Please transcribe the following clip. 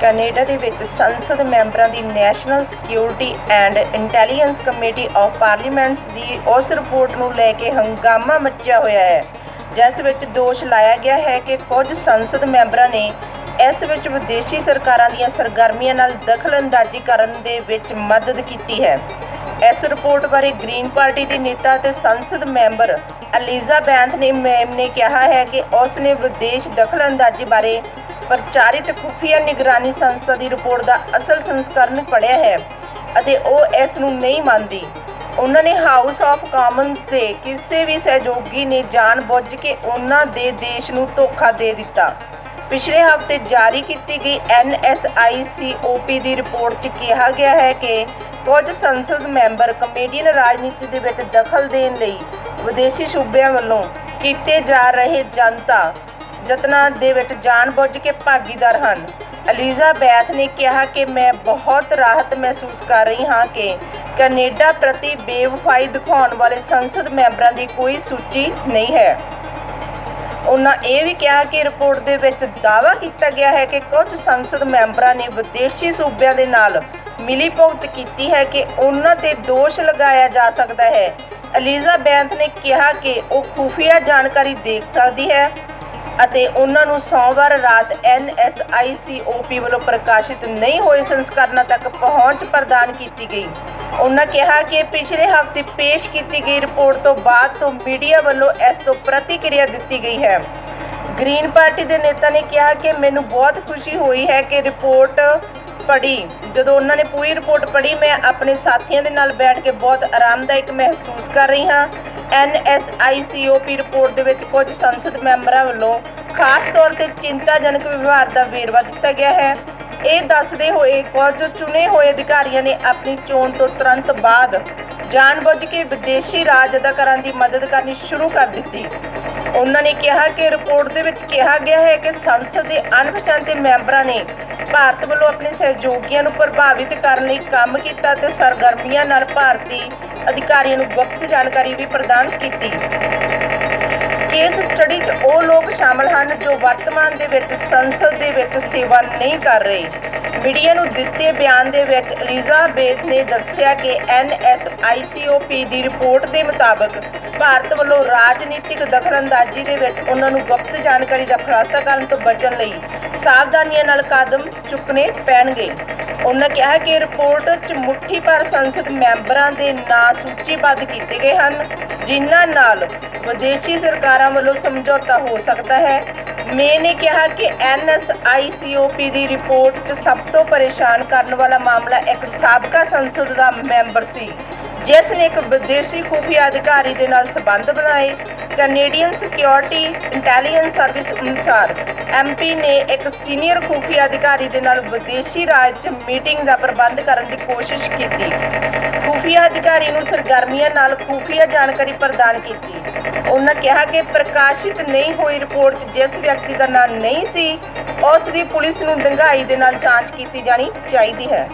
Canada ਦੇ ਵਿੱਚ ਸੰਸਦ ਮੈਂਬਰਾਂ ਦੀ national security and intelligence committee of parliaments ਦੀ ਉਸ ਰਿਪੋਰਟ ਨੂੰ ਲੈ ਕੇ ਹੰਗਾਮਾ ਮੱਚਿਆ ਹੋਇਆ ਹੈ, ਜਿਸ ਵਿੱਚ ਦੋਸ਼ ਲਾਇਆ ਗਿਆ ਹੈ ਕਿ ਕੁਝ ਸੰਸਦ ਮੈਂਬਰਾਂ ਨੇ ਇਸ ਵਿੱਚ ਵਿਦੇਸ਼ੀ ਸਰਕਾਰਾਂ ਦੀਆਂ ਸਰਗਰਮੀਆਂ ਨਾਲ ਦਖਲਅੰਦਾਜ਼ੀ ਕਰਨ ਦੇ ਵਿੱਚ ਮਦਦ ਕੀਤੀ ਹੈ। ਇਸ ਰਿਪੋਰਟ ਬਾਰੇ ਗ੍ਰੀਨ ਪਾਰਟੀ ਦੀ ਨੇਤਾ ਅਤੇ ਸੰਸਦ ਮੈਂਬਰ ਅਲੀਜ਼ਾਬੈਥ ਨੇ ਮੈਮ ਨੇ ਕਿਹਾ ਹੈ ਕਿ ਉਸ ਨੇ ਵਿਦੇਸ਼ ਦਖਲਅੰਦਾਜ਼ੀ ਬਾਰੇ ਪ੍ਰਚਾਰਿਤ ਖੁਫੀਆ ਨਿਗਰਾਨੀ ਸੰਸਥਾ ਦੀ ਰਿਪੋਰਟ ਦਾ ਅਸਲ ਸੰਸਕਰਨ ਪੜ੍ਹਿਆ ਹੈ ਅਤੇ ਉਹ ਇਸ ਨੂੰ ਨਹੀਂ ਮੰਨਦੀ। ਉਹਨਾਂ ਨੇ ਹਾਊਸ ਆਫ ਕਾਮਨਸ ਦੇ ਕਿਸੇ ਵੀ ਸਹਿਯੋਗੀ ਨੇ ਜਾਣਬੁੱਝ ਕੇ ਉਹਨਾਂ ਦੇ ਦੇਸ਼ ਨੂੰ ਧੋਖਾ ਦੇ ਦਿੱਤਾ। ਪਿਛਲੇ ਹਫ਼ਤੇ ਜਾਰੀ ਕੀਤੀ ਗਈ NSICOP ਦੀ ਰਿਪੋਰਟ 'ਚ ਕਿਹਾ ਗਿਆ ਹੈ ਕਿ ਕੁਝ ਸੰਸਦ ਮੈਂਬਰ ਕਮੇਡੀਅਨ ਰਾਜਨੀਤੀ ਦੇ ਵਿੱਚ ਦਖਲ ਦੇਣ ਲਈ ਵਿਦੇਸ਼ੀ ਸੂਬਿਆਂ ਵੱਲੋਂ ਕੀਤੇ ਜਾ ਰਹੇ ਜਨਤਾ ਯਤਨਾਂ ਦੇ ਵਿੱਚ ਜਾਣਬੁੱਝ ਕੇ ਭਾਗੀਦਾਰ ਹਨ। ਅਲੀਜ਼ਾਬੈਥ ਨੇ ਕਿਹਾ ਕਿ ਮੈਂ ਬਹੁਤ ਰਾਹਤ ਮਹਿਸੂਸ ਕਰ ਰਹੀ ਹਾਂ ਕਿ ਕੈਨੇਡਾ ਪ੍ਰਤੀ ਬੇਵਫਾਈ ਦਿਖਾਉਣ ਵਾਲੇ ਸੰਸਦ ਮੈਂਬਰਾਂ ਦੀ ਕੋਈ ਸੂਚੀ ਨਹੀਂ ਹੈ। ਉਹਨਾਂ ਇਹ ਵੀ ਕਿਹਾ ਕਿ ਰਿਪੋਰਟ ਦੇ ਵਿੱਚ ਦਾਅਵਾ ਕੀਤਾ ਗਿਆ ਹੈ ਕਿ ਕੁਝ ਸੰਸਦ ਮੈਂਬਰਾਂ ਨੇ ਵਿਦੇਸ਼ੀ ਸੂਬਿਆਂ ਦੇ ਨਾਲ ਮਿਲੀ ਭੁਗਤ ਕੀਤੀ ਹੈ ਕਿ ਉਹਨਾਂ ਤੇ ਦੋਸ਼ ਲਗਾਇਆ ਜਾ ਸਕਦਾ ਹੈ। ਅਲੀਜ਼ਾਬੈਥ ਨੇ ਕਿਹਾ ਕਿ ਉਹ ਖੁਫੀਆ ਜਾਣਕਾਰੀ ਦੇਖ ਸਕਦੀ ਹੈ ਅਤੇ ਉਹਨਾਂ ਨੂੰ ਸੋਮਵਾਰ ਰਾਤ NSICOP ਵੱਲੋਂ ਪ੍ਰਕਾਸ਼ਿਤ ਨਹੀਂ ਹੋਏ ਸੰਸਕਰਨਾਂ ਤੱਕ ਪਹੁੰਚ ਪ੍ਰਦਾਨ ਕੀਤੀ ਗਈ। ਉਹਨਾਂ ਕਿਹਾ ਕਿ ਪਿਛਲੇ ਹਫ਼ਤੇ ਪੇਸ਼ ਕੀਤੀ ਗਈ ਰਿਪੋਰਟ ਤੋਂ ਬਾਅਦ ਤੋਂ ਮੀਡੀਆ ਵੱਲੋਂ ਇਸ ਤੋਂ ਪ੍ਰਤੀਕਿਰਿਆ ਦਿੱਤੀ ਗਈ ਹੈ। ਗ੍ਰੀਨ ਪਾਰਟੀ ਦੇ ਨੇਤਾ ਨੇ ਕਿਹਾ ਕਿ ਮੈਨੂੰ ਬਹੁਤ ਖੁਸ਼ੀ ਹੋਈ ਹੈ ਕਿ ਰਿਪੋਰਟ ਪੜ੍ਹੀ। ਜਦੋਂ ਉਹਨਾਂ ਨੇ ਪੂਰੀ ਰਿਪੋਰਟ ਪੜ੍ਹੀ, ਮੈਂ ਆਪਣੇ ਸਾਥੀਆਂ ਦੇ ਨਾਲ ਬੈਠ ਕੇ ਬਹੁਤ ਆਰਾਮਦਾਇਕ ਮਹਿਸੂਸ ਕਰ ਰਹੀ ਹਾਂ। NSICOP ਰਿਪੋਰਟ ਦੇ ਵਿੱਚ ਕੁਝ ਸੰਸਦ ਮੈਂਬਰਾਂ ਵੱਲੋਂ ਖਾਸ ਤੌਰ ਤੇ ਚਿੰਤਾਜਨਕ ਵਿਵਹਾਰ ਦਾ ਵੇਰਵਾ ਦਿੱਤਾ ਗਿਆ ਹੈ। ਇਹ ਦੱਸਦੇ ਹੋਏ ਕੁਝ ਚੁਣੇ ਹੋਏ ਅਧਿਕਾਰੀਆਂ ਨੇ ਆਪਣੀ ਚੋਣ ਤੋਂ ਤੁਰੰਤ ਬਾਅਦ ਜਾਣਬੁੱਝ ਕੇ ਵਿਦੇਸ਼ੀ ਰਾਜ ਅਦਾਕਾਰਾਂ ਦੀ ਮਦਦ ਕਰਨੀ ਸ਼ੁਰੂ ਕਰ ਦਿੱਤੀ। ਉਹਨਾਂ ਨੇ ਕਿਹਾ ਕਿ ਰਿਪੋਰਟ ਦੇ ਵਿੱਚ ਕਿਹਾ ਗਿਆ ਹੈ ਕਿ ਸੰਸਦ ਦੇ ਅਣਪਛਾਤੇ ਮੈਂਬਰਾਂ ਨੇ ਭਾਰਤ ਵੱਲੋਂ ਆਪਣੇ ਸਹਿਯੋਗੀਆਂ ਨੂੰ ਪ੍ਰਭਾਵਿਤ ਕਰਨ ਲਈ ਕੰਮ ਕੀਤਾ ਤੇ ਸਰਗਰਮੀਆਂ ਨਾਲ ਭਾਰਤੀ ਅਧਿਕਾਰੀਆਂ ਨੂੰ ਗੁਪਤ ਜਾਣਕਾਰੀ ਵੀ ਪ੍ਰਦਾਨ ਕੀਤੀ। ਕੇਸ ਸਟੱਡੀ 'ਚ ਉਹ ਲੋਕ ਸ਼ਾਮਲ ਹਨ ਜੋ ਵਰਤਮਾਨ ਦੇ ਵਿੱਚ ਸੰਸਦ ਦੇ ਵਿੱਚ ਸੇਵਾ ਨਹੀਂ ਕਰ ਰਹੇ। ਮੀਡੀਆ ਨੂੰ ਦਿੱਤੇ ਬਿਆਨ ਦੇ ਵਿੱਚ ਐਲਿਜ਼ਾਬੇਥ ਨੇ ਦੱਸਿਆ ਕਿ NSICOP ਦੀ ਰਿਪੋਰਟ ਦੇ ਮੁਤਾਬਕ ਭਾਰਤ ਵੱਲੋਂ ਰਾਜਨੀਤਿਕ ਦਖਲਅੰਦਾਜ਼ੀ ਦੇ ਵਿੱਚ ਉਹਨਾਂ ਨੂੰ ਗੁਪਤ ਜਾਣਕਾਰੀ ਦਾ ਖੁਲਾਸਾ ਕਰਨ ਤੋਂ ਬਚਣ ਲਈ ਸਾਵਧਾਨੀਆਂ ਨਾਲ ਕਦਮ ਚੁੱਕਣੇ ਪੈਣਗੇ। ਉਹਨਾਂ ਕਿਹਾ ਕਿ ਰਿਪੋਰਟ 'ਚ ਮੁੱਠੀ ਭਰ ਸੰਸਦ ਮੈਂਬਰਾਂ ਦੇ ਨਾਂ ਸੂਚੀਬੱਧ ਕੀਤੇ ਗਏ ਹਨ, ਜਿਨ੍ਹਾਂ ਨਾਲ ਵਿਦੇਸ਼ੀ ਸਰਕਾਰਾਂ ਵੱਲੋਂ ਸਮਝੌਤਾ ਹੋ ਸਕਦਾ ਹੈ। ਮੇ ਨੇ ਕਿਹਾ ਕਿ NSICOP ਦੀ ਰਿਪੋਰਟ 'ਚ ਸਭ ਤੋਂ ਪਰੇਸ਼ਾਨ ਕਰਨ ਵਾਲਾ ਮਾਮਲਾ ਇੱਕ ਸਾਬਕਾ ਸੰਸਦ ਦਾ ਮੈਂਬਰ ਸੀ, ਜਿਸ ਨੇ ਇੱਕ ਵਿਦੇਸ਼ੀ ਖੁਫੀਆ ਅਧਿਕਾਰੀ ਦੇ ਨਾਲ ਸਬੰਧ ਬਣਾਏ। ਕੈਨੇਡੀਅਨ ਸਿਕਿਉਰਿਟੀ ਇੰਟੈਲੀਜੈਂਸ ਸਰਵਿਸ ਅਨੁਸਾਰ ਐਮਪੀ ਨੇ ਇੱਕ ਸੀਨੀਅਰ ਖੁਫੀਆ ਅਧਿਕਾਰੀ ਦੇ ਨਾਲ ਵਿਦੇਸ਼ੀ ਰਾਜ 'ਚ ਮੀਟਿੰਗ ਦਾ ਪ੍ਰਬੰਧ ਕਰਨ ਦੀ ਕੋਸ਼ਿਸ਼ ਕੀਤੀ। ਖੁਫੀਆ ਅਧਿਕਾਰੀ ਨੂੰ ਸਰਗਰਮੀਆਂ ਨਾਲ ਖੁਫੀਆ ਜਾਣਕਾਰੀ ਪ੍ਰਦਾਨ ਕੀਤੀ। ਉਹਨਾਂ ਕਿਹਾ ਕਿ ਪ੍ਰਕਾਸ਼ਿਤ ਨਹੀਂ ਹੋਈ ਰਿਪੋਰਟ 'ਚ ਜਿਸ ਵਿਅਕਤੀ ਦਾ ਨਾਮ ਨਹੀਂ ਸੀ, ਉਸ ਦੀ ਪੁਲਿਸ ਨੂੰ ਡੰਗਾਈ ਦੇ ਨਾਲ ਜਾਂਚ ਕੀਤੀ ਜਾਣੀ ਚਾਹੀਦੀ ਹੈ।